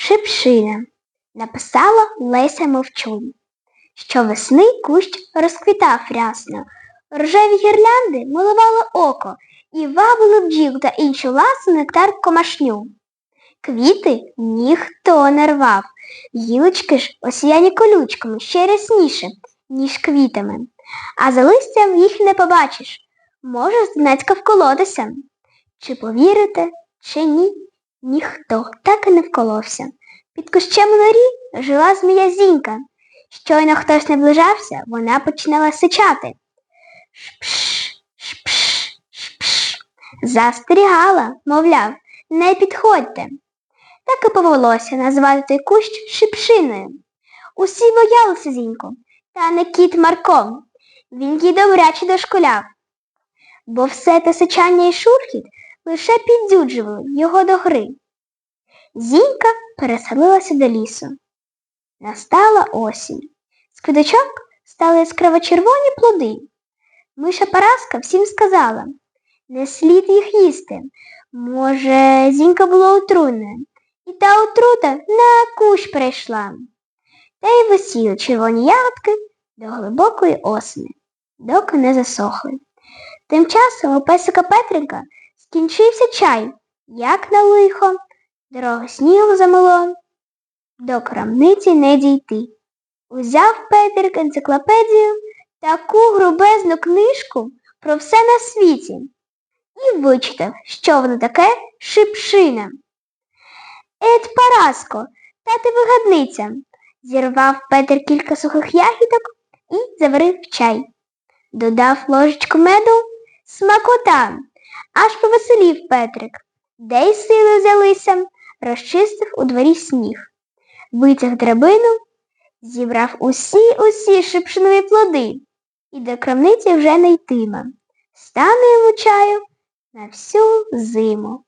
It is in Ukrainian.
Шипшина написала Леся Мовчун. Щовесни кущ розквітав рясно, рожеві гірлянди милували око і вабили бджіл та іншу ласу нектар комашню. Квіти ніхто не рвав, гілочки ж осіяні колючками ще рясніше, ніж квітами, а за листям їх не побачиш. Може зненацька вколотися. Чи повірите, чи ні, ніхто так і не вколовся. Під кущем у норі жила змія Зінька. Щойно хтось наближався, вона починала сичати. Шпш, шпш, шпш. Застерігала, мовляв, не підходьте. Так і повелося назвати той кущ шипшиною. Усі боялися Зіньку, та не кіт Марко. Він їй добряче дошкуляв. Бо все те сичання і шурхіт лише піддюджували його до гри. Зінька переселилася до лісу. Настала осінь. З квіточок стали яскраво червоні плоди. Миша Параска всім сказала, не слід їх їсти. Може, зінька була отруйна, і та отрута на кущ прийшла. Та й висіли червоні ягодки до глибокої осені, доки не засохли. Тим часом у песика Петрика скінчився чай, як на лихо, дорога снігу замело, до крамниці не дійти. Узяв Петрик енциклопедію, таку грубезну книжку про все на світі і вичитав, що воно таке шипшина. Ет Параско, та ти вигадниця, зірвав Петр кілька сухих ягідок і заварив чай. Додав ложечку меду, смакота, аж повеселів Петрик. Де й сили взялися, розчистив у дворі сніг. Витяг драбину, зібрав усі усі шипшинові плоди і до крамниці вже не йтиме. Стане йому чаю на всю зиму.